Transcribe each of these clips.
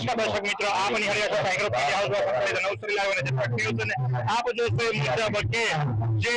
દર્શક મિત્રો, આપ નિહાળ્યા છો ટાઈગર પાર્ટી હાઉસ પકડેલા નવસારી નવસરી લાવીને જે ન્યૂઝ આપ જોશો એ મુજબ કે જે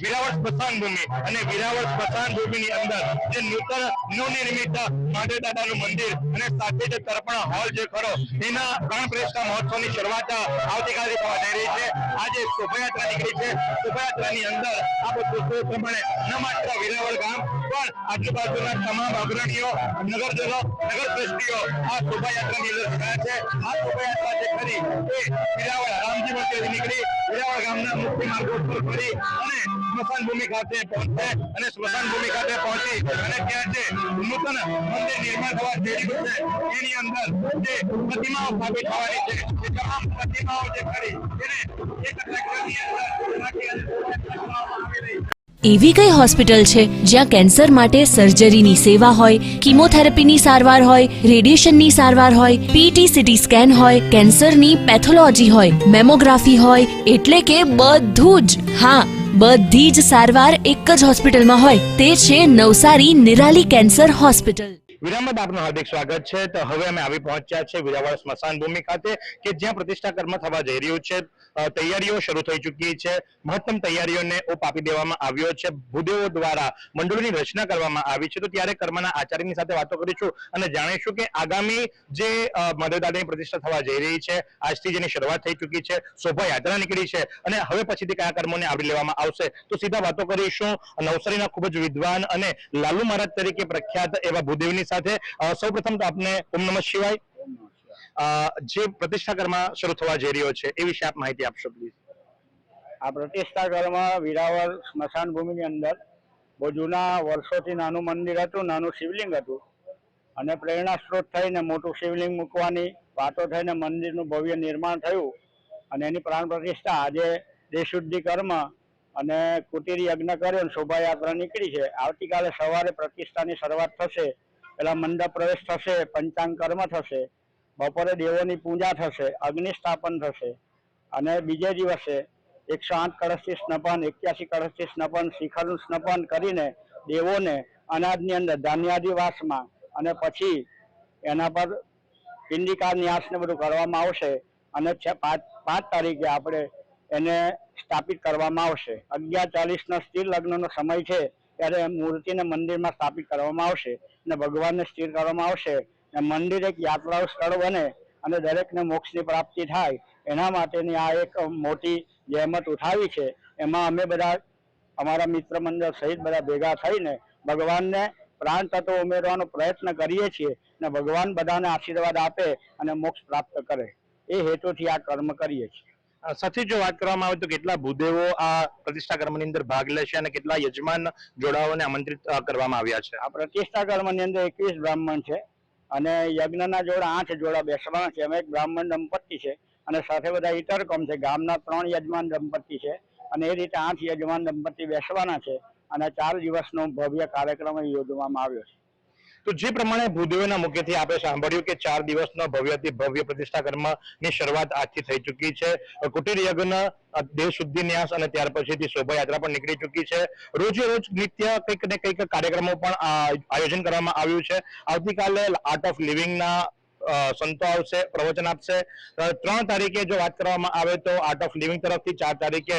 વિરાવળ સ્મશાન ભૂમિ અને વિરાવળ સ્મશાન ભૂમિની અંદર જે નૂતન નવનિર્મિત મહાદેવ દાદાનું મંદિર અને સાથે જે તર્પણ હોલ જે ખરો, એના પ્રાણ પ્રતિષ્ઠા મહોત્સવની શરૂઆત આવતીકાલે થવા જઈ રહી છે. આજે શોભાયાત્રા નીકળી છે. શોભાયાત્રાની અંદર આપ જોશો પ્રમાણે ન માત્ર વિરાવળ ગામ, પણ આજુબાજુના તમામ અગ્રણીઓ, નગરજનો નગર દ્રષ્ટિઓ આ શોભાયાત્રાની અંદર થયા છે. આ શોભાયાત્રા જે ખરી એ વિરાવળ રામજી મંદિરથી નીકળી, વિરાવળ ગામના મુખ્ય માર્ગો પર ફરી અને સ્મશાન ભૂમિ ખાતે પહોંચશે અને સ્મશાન ભૂમિ ખાતે પહોંચી અને ત્યાં જે નૂતન મંદિર નિર્માણ થવા જઈ રહ્યું છે, એની અંદર જે પ્રતિમાઓ સ્થાપિત થવાની છે, એ તમામ પ્રતિમાઓ જે ખરી, એને એક અંદર એવી કઈ હોસ્પિટલ છે જ્યાં કેન્સર માટે સર્જરીની સેવા હોય, કિમોથેરાપીની સારવાર હોય, રેડિયેશનની સારવાર હોય પીટી સીટી સ્કેન હોય, કેન્સરની પેથોલોજી હોય, મેમોગ્રાફી હોય, એટલે કે બધું જ. હા, બધી જ સારવાર એક જ હોસ્પિટલમાં હોય, તે છે નવસારી નિરાલી કેન્સર હોસ્પિટલ. વિરામ બાદ આપનું હાર્દિક સ્વાગત છે. તો હવે અમે આવી પહોંચ્યા છે વિરાવળ સ્મશાન ભૂમિ ખાતે, કે જ્યાં પ્રતિષ્ઠા કર્મ થવા જઈ રહ્યું છે. તૈયારીઓ શરૂ થઈ ચૂકી છે. મહત્તમ તૈયારીઓને ઓપ આપી દેવામાં આવ્યો છે. ભૂદેવો દ્વારા મંડળોની રચના કરવામાં આવી છે. તો ત્યારે કર્મના આચાર્યની સાથે વાતો કરીશું અને જાણીશું કે આગામી જે અ, પ્રતિષ્ઠા થવા જઈ રહી છે આજથી જેની શરૂઆત થઈ ચૂકી છે શોભાયાત્રા નીકળી છે અને હવે પછીથી કયા કર્મોને આવરી લેવામાં આવશે તો સીધા વાતો કરીશું. નવસારીના ખૂબ જ વિદ્વાન અને લાલુ મહારાજ તરીકે પ્રખ્યાત એવા ભૂદેવની સાથે સૌપ્રથમ તો આપને ઓમ નમઃ શિવાય. જે પ્રતિષ્ઠા કર્મ શરૂ થવા જઈ રહ્યો છે, એ વિશે આપ માહિતી આપશો પ્લીઝ આ પ્રતિષ્ઠા ઘરમાં વિરાવળ સ્મશાન ભૂમિની અંદર બહુ જૂના વર્ષોથી નાનું મંદિર હતું, નાનું શિવલિંગ હતું. અને પ્રેરણા સ્ત્રોત થઈને મોટું શિવલિંગ મૂકવાની વાતો થઈને મંદિરનું ભવ્ય નિર્માણ થયું. અને એની પ્રાણ પ્રતિષ્ઠા આજે દેશુદ્ધિ કર્મ અને કુટીર યજ્ઞ કર્યો શોભાયાત્રા નીકળી છે. આવતીકાલે સવારે પ્રતિષ્ઠાની શરૂઆત થશે, પેલા મંડપ પ્રવેશ થશે, પંચાંગ કર્મ થશે. બપોરે દેવોની પૂજા થશે અગ્નિ સ્થાપન થશે અને બીજે દિવસે એકસો આઠ કળશથી સ્નપન, એક્યાસી કળશથી સ્નપન, શિખરનું સ્નપન કરીને દેવોને અનાજની અંદર ધાન્યાદિવાસમાં અને પછી એના પર પિંડિકા ન્યાસ બધું કરવામાં આવશે અને પાંચ તારીખે આપણે એને સ્થાપિત કરવામાં આવશે. અગિયાર ચાલીસનો સ્થિર લગ્નનો સમય છે, ત્યારે મૂર્તિને મંદિરમાં સ્થાપિત કરવામાં આવશે અને ભગવાનને સ્થિર કરવામાં આવશે. મંદિર એક યાત્રાળુ સ્થળ બને અને દરેકને મોક્ષની પ્રાપ્તિ થાય. એના માટેની આ એક મોટી જહેમત ઉઠાવી છે. એમાં અમે બધા અમારા મિત્ર મંડળ સહિત બધા ભેગા થઈને ભગવાનને પ્રાણ તત્વો ઉમેરવાનો પ્રયત્ન કરીએ છીએ અને ભગવાન બધાને આશીર્વાદ આપે અને મોક્ષ પ્રાપ્ત કરે. એ હેતુથી આ કર્મ કરીએ છીએ. સાથે જો વાત કરવામાં આવે તો કેટલા ભૂદેવો આ પ્રતિષ્ઠા કર્મની અંદર ભાગ લેશે અને કેટલા યજમાન જોડાઓને આમંત્રિત કરવામાં આવ્યા છે? આ પ્રતિષ્ઠા કર્મની અંદર એકવીસ બ્રાહ્મણ છે. અને યજ્ઞના જોડા આઠ જોડા બેસવાના છે. એમાં એક બ્રાહ્મણ દંપતી છે અને સાથે બધા ઇતરકમ છે. ગામના ત્રણ યજમાન દંપતી છે અને એ રીતે આઠ યજમાન દંપતી બેસવાના છે અને ચાર દિવસનો ભવ્ય કાર્યક્રમ યોજવામાં આવ્યો છે. તો જે પ્રમાણે ભૂદેવના મુખ્યથી આપણે સાંભળ્યું કે ચાર દિવસનો ભવ્યથી ભવ્ય પ્રતિષ્ઠા કર્મની શરૂઆત આજથી થઈ ચૂકી છે. કુટીર યજ્ઞ શુદ્ધિ ન્યાસ અને ત્યાર પછીથી શોભાયાત્રા પણ નીકળી ચૂકી છે. રોજે રોજ નિત્ય કંઈક ને કંઈક કાર્યક્રમો પણ આયોજન કરવામાં આવ્યું છે. આવતીકાલે આર્ટ ઓફ લિવિંગના સંતો આવશે, પ્રવચન આપશે. ત્રણ તારીખે જો વાત કરવામાં આવે તો આર્ટ ઓફ લિવિંગ તરફથી ચાર તારીખે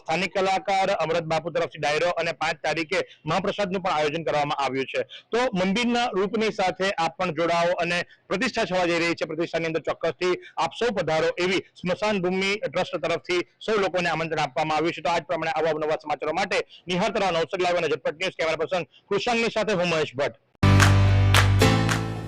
સ્થાનિક કલાકાર અમૃત બાપુ તરફથી ડાયરો અને પાંચ તારીખે મહાપ્રસાદનું પણ આયોજન કરવામાં આવ્યું છે. તો મંદિરના રૂપની સાથે આપ પણ જોડાઓ અને પ્રતિષ્ઠા થવા જઈ રહી છે. પ્રતિષ્ઠાની અંદર ચોક્કસથી આપ સૌ પધારો એવી સ્મશાન ભૂમિ ટ્રસ્ટ તરફથી સૌ લોકોને આમંત્રણ આપવામાં આવ્યું છે. તો આજ પ્રમાણે આવા નવા સમાચારો માટે નિહાર રહો નવસર લાઈવ અને ઝટપટ ન્યૂઝ કેમેરા પર્સન કૃષાંગની સાથે હું મહેશ ભટ્ટ.